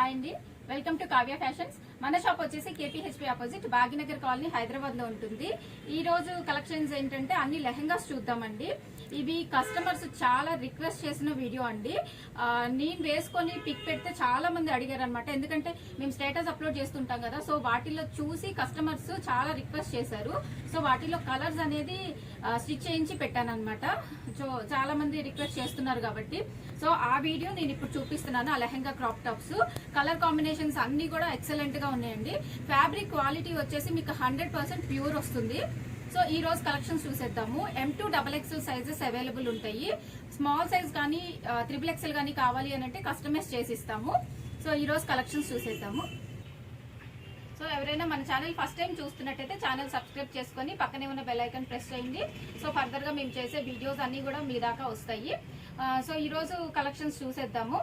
Hi అండి welcome to Kavya fashions మన shop వచ్చేసి కేపీహెచ్పి ఆపోజిట్ భాగ్యనగర్ కాలనీ హైదరాబాద్లో ఉంటుంది. ఈ రోజు కలెక్షన్స్ ఏంటంటే అన్ని లెహంగాస్ చూద్దామండి. ఇవి కస్టమర్స్ చాలా రిక్వెస్ట్ చేసిన వీడియో అండి. నేను వేసుకొని పిక్ పెడితే చాలా మంది అడిగారు అనమాట ఎందుకంటే మేము స్టేటస్ అప్లోడ్ చేస్తుంటాం కదా సో వాటిలో చూసి కస్టమర్స్ చాలా రిక్వెస్ట్ చేశారు. సో వాటిలో కలర్స్ అనేది స్టిచ్ చేయించి పెట్టాను అనమాట సో చాలా మంది రిక్వెస్ట్ చేస్తున్నారు కాబట్టి. సో ఆ వీడియో నేను ఇప్పుడు చూపిస్తున్నాను ఆ lehenga crop tops colour combinations అన్ని కూడా ఎక్సలెంట్గా ఉన్నాయండి. ఫ్యాబ్రిక్ క్వాలిటీ వచ్చేసి మీకు హండ్రెడ్ పర్సెంట్ ప్యూర్ వస్తుంది. సో ఈ రోజు కలెక్షన్స్ చూసేద్దాము. M to double XL sizes available ఉంటాయి. స్మాల్ సైజ్ కానీ త్రిబుల్ ఎక్స్ఎల్ కానీ కావాలి అని అంటే కస్టమైజ్ చేసి ఇస్తాము సో ఈ రోజు కలెక్షన్స్ చూసేద్దాము. సో ఎవరైనా మన ఛానల్ ఫస్ట్ టైం చూస్తున్నట్టయితే ఛానల్ సబ్స్క్రైబ్ చేసుకొని పక్కనే ఉన్న బెల్ ఐకాన్ ప్రెస్ చేయండి. సో ఫర్దర్గా మేము చేసే వీడియోస్ అన్నీ కూడా మీ దాకా వస్తాయి. సో ఈరోజు కలెక్షన్స్ చూసేద్దాము.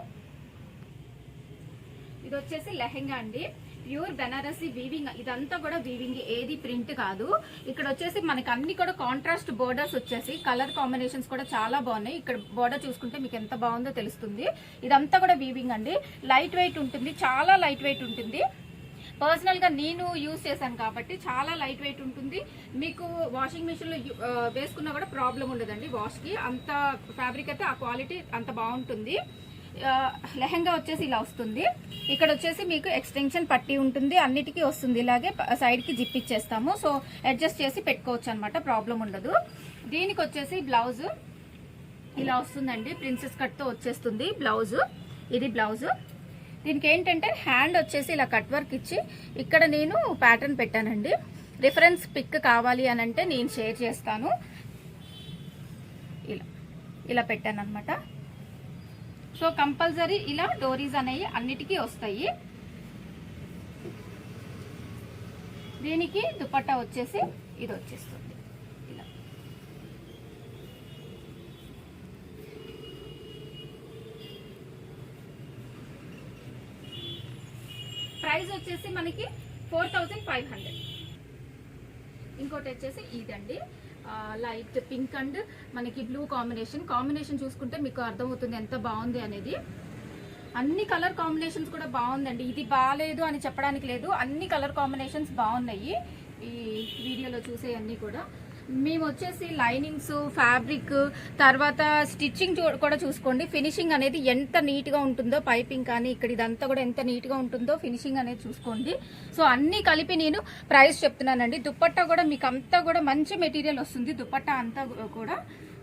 ఇది వచ్చేసి లెహెంగా అండి. ప్యూర్ బెనారసీ వీవింగ్ ఇదంతా కూడా వీవింగ్ ఏది ప్రింట్ కాదు. ఇక్కడ వచ్చేసి మనకి అన్ని కూడా కాంట్రాస్ట్ బోర్డర్స్ వచ్చేసి కలర్ కాంబినేషన్స్ కూడా చాలా బాగున్నాయి. ఇక్కడ బోర్డర్ చూసుకుంటే మీకు ఎంత బాగుందో తెలుస్తుంది. ఇదంతా కూడా వీవింగ్ అండి. లైట్ వెయిట్ ఉంటుంది. చాలా లైట్ వెయిట్ ఉంటుంది. పర్సనల్గా నేను యూజ్ చేశాను కాబట్టి చాలా లైట్ వెయిట్ ఉంటుంది. మీకు వాషింగ్ మిషన్లో వేసుకున్నా కూడా ప్రాబ్లం ఉండదండి వాష్కి అంత ఫ్యాబ్రిక్ అయితే ఆ క్వాలిటీ అంత బాగుంటుంది. లెహంగా వచ్చేసి ఇలా వస్తుంది. ఇక్కడ వచ్చేసి మీకు ఎక్స్టెన్షన్ పట్టి ఉంటుంది. అన్నిటికీ వస్తుంది. ఇలాగే సైడ్కి జిప్ ఇచ్చేస్తాము. సో అడ్జస్ట్ చేసి పెట్టుకోవచ్చు అనమాట ప్రాబ్లం ఉండదు. దీనికి వచ్చేసి బ్లౌజ్ ఇలా వస్తుందండి. ప్రిన్సెస్ కట్తో వచ్చేస్తుంది బ్లౌజ్ ఇది బ్లౌజ్ దీనికి ఏంటంటే హ్యాండ్ వచ్చేసి ఇలా కట్ వర్క్ ఇచ్చి ఇక్కడ నేను ప్యాటర్న్ పెట్టానండి. రిఫరెన్స్ పిక్ కావాలి అని అంటే నేను షేర్ చేస్తాను. ఇలా ఇలా పెట్టాను అనమాట సో కంపల్సరీ ఇలా డోరీస్ అనేవి అన్నిటికీ వస్తాయి. దీనికి దుపట్టా వచ్చేసి ఇది వచ్చేస్తుంది. ఇలా. ప్రైస్ వచ్చేసి మనకి ఫోర్ థౌజండ్ ఫైవ్ హండ్రెడ్. ఇంకోటి వచ్చేసి ఇదండి. లైట్ పింక్ అండ్ మనకి బ్లూ కాంబినేషన్. కాంబినేషన్ చూసుకుంటే మీకు అర్థమవుతుంది ఎంత బాగుంది అనేది. అన్ని కలర్ కాంబినేషన్స్ కూడా బాగుందండి. ఇది బాగాలేదు అని చెప్పడానికి లేదు. అన్ని కలర్ కాంబినేషన్స్ బాగున్నాయి ఈ వీడియోలో చూసే అన్నీ కూడా. మేము వచ్చేసి లైనింగ్స్ ఫ్యాబ్రిక్ తర్వాత స్టిచ్చింగ్ కూడా చూసుకోండి. ఫినిషింగ్ అనేది ఎంత నీట్గా ఉంటుందో పైపింగ్ కానీ ఇక్కడ ఇదంతా కూడా ఎంత నీట్గా ఉంటుందో ఫినిషింగ్ అనేది చూసుకోండి. సో అన్నీ కలిపి నేను ప్రైస్ చెప్తున్నానండి. దుప్పట్టా కూడా మీకు అంతా కూడా మంచి మెటీరియల్ వస్తుంది. దుప్పట్టా అంతా కూడా.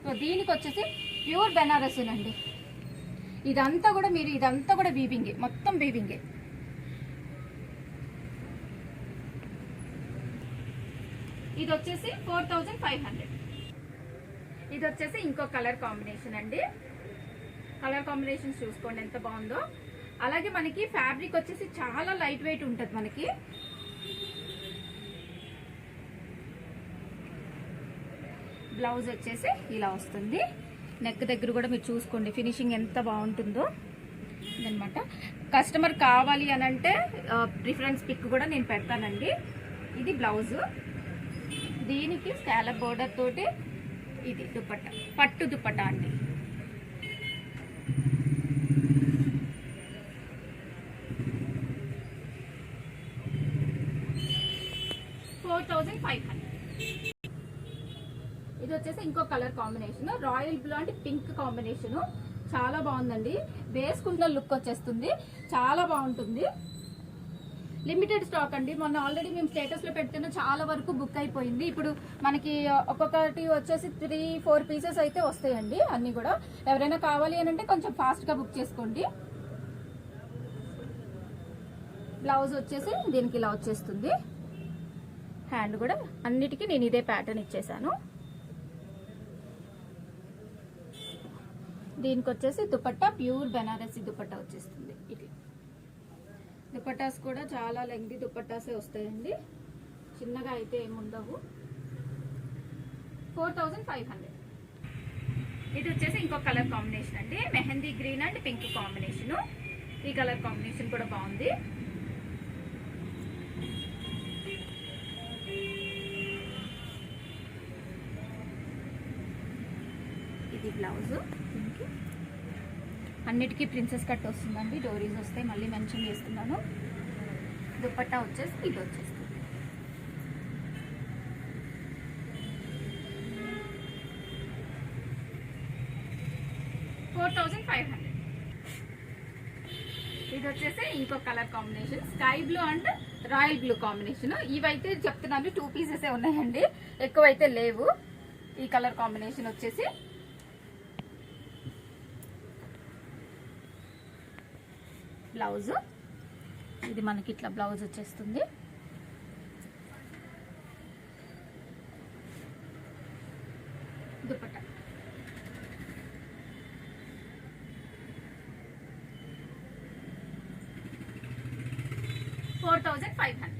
సో దీనికి వచ్చేసి ప్యూర్ బెనారస్ అండి. ఇదంతా కూడా మీరు ఇదంతా కూడా వీవింగే మొత్తం వీవింగే ఇది వచ్చేసి ఫోర్ థౌజండ్ ఫైవ్ హండ్రెడ్. ఇది వచ్చేసి ఇంకో కలర్ కాంబినేషన్ అండి. కలర్ కాంబినేషన్స్ చూసుకోండి ఎంత బాగుందో. అలాగే మనకి ఫ్యాబ్రిక్ వచ్చేసి చాలా లైట్ వెయిట్ ఉంటుంది మనకి. బ్లౌజ్ వచ్చేసి ఇలా వస్తుంది. నెక్ దగ్గర కూడా మీరు చూసుకోండి ఫినిషింగ్ ఎంత బాగుంటుందో. అనమాట కస్టమర్ కావాలి అని అంటే ప్రిఫరెన్స్ పిక్ కూడా నేను పెడతానండి. ఇది బ్లౌజు. దీనికి స్కాలప్ బోర్డర్ తోటి ఇది దుపట్టా పట్టు దుపట్టా అండి. ఫోర్ థౌజండ్ ఫైవ్ హండ్రెడ్ ఇది వచ్చేసి ఇంకో కలర్ కాంబినేషన్ రాయల్ బ్లూ అంటే పింక్ కాంబినేషన్ చాలా బాగుందండి. వేసుకుంటున్న లుక్ వచ్చేస్తుంది. చాలా బాగుంటుంది. లిమిటెడ్ స్టాక్ అండి. మొన్న ఆల్రెడీ మేము స్టేటస్లో పెడుతున్న చాలా వరకు బుక్ అయిపోయింది. ఇప్పుడు మనకి ఒక్కొక్కటి వచ్చేసి త్రీ ఫోర్ పీసెస్ అయితే వస్తాయండి అన్ని కూడా. ఎవరైనా కావాలి అని అంటే కొంచెం ఫాస్ట్గా బుక్ చేసుకోండి. బ్లౌజ్ వచ్చేసి దీనికి ఇలా వచ్చేస్తుంది. హ్యాండ్ కూడా అన్నిటికీ నేను ఇదే ప్యాటర్న్ ఇచ్చేసాను. దీనికి వచ్చేసి దుపట్టా ప్యూర్ బెనారసీ దుపట్టా వచ్చేస్తుంది. ఇది. దుపట్టాస్ కూడా చాలా లెంగ్ది దుపట్టాసే వస్తాయండి. చిన్నగా అయితే ఏముండవు. Four thousand five hundred. ఇది వచ్చేసి ఇంకో కలర్ కాంబినేషన్ అండి. Mehendi green and pink combination. ఈ కలర్ కాంబినేషన్ కూడా బాగుంది. ఇది బ్లౌజ్. దీనికి అన్నిటికీ ప్రిన్సెస్ కట్ వస్తుందండి. డోరీస్ వస్తాయి. మళ్ళీ మెన్షన్ చేస్తున్నాను. దుప్పట్టా వచ్చేసి ఇది వచ్చేస్తుంది. ఫోర్ థౌజండ్ ఫైవ్ హండ్రెడ్ ఇది వచ్చేసి ఇంకో colour combination. Sky blue and royal blue combination. ఇవైతే చెప్తున్నాను. టూ పీసెస్ ఉన్నాయండి. ఎక్కువ అయితే లేవు. ఈ కలర్ కాంబినేషన్ వచ్చేసి బ్లౌజ్. ఇది మనకి ఇట్లా బ్లౌజ్ వచ్చేస్తుంది. Dupatta. Four thousand five hundred.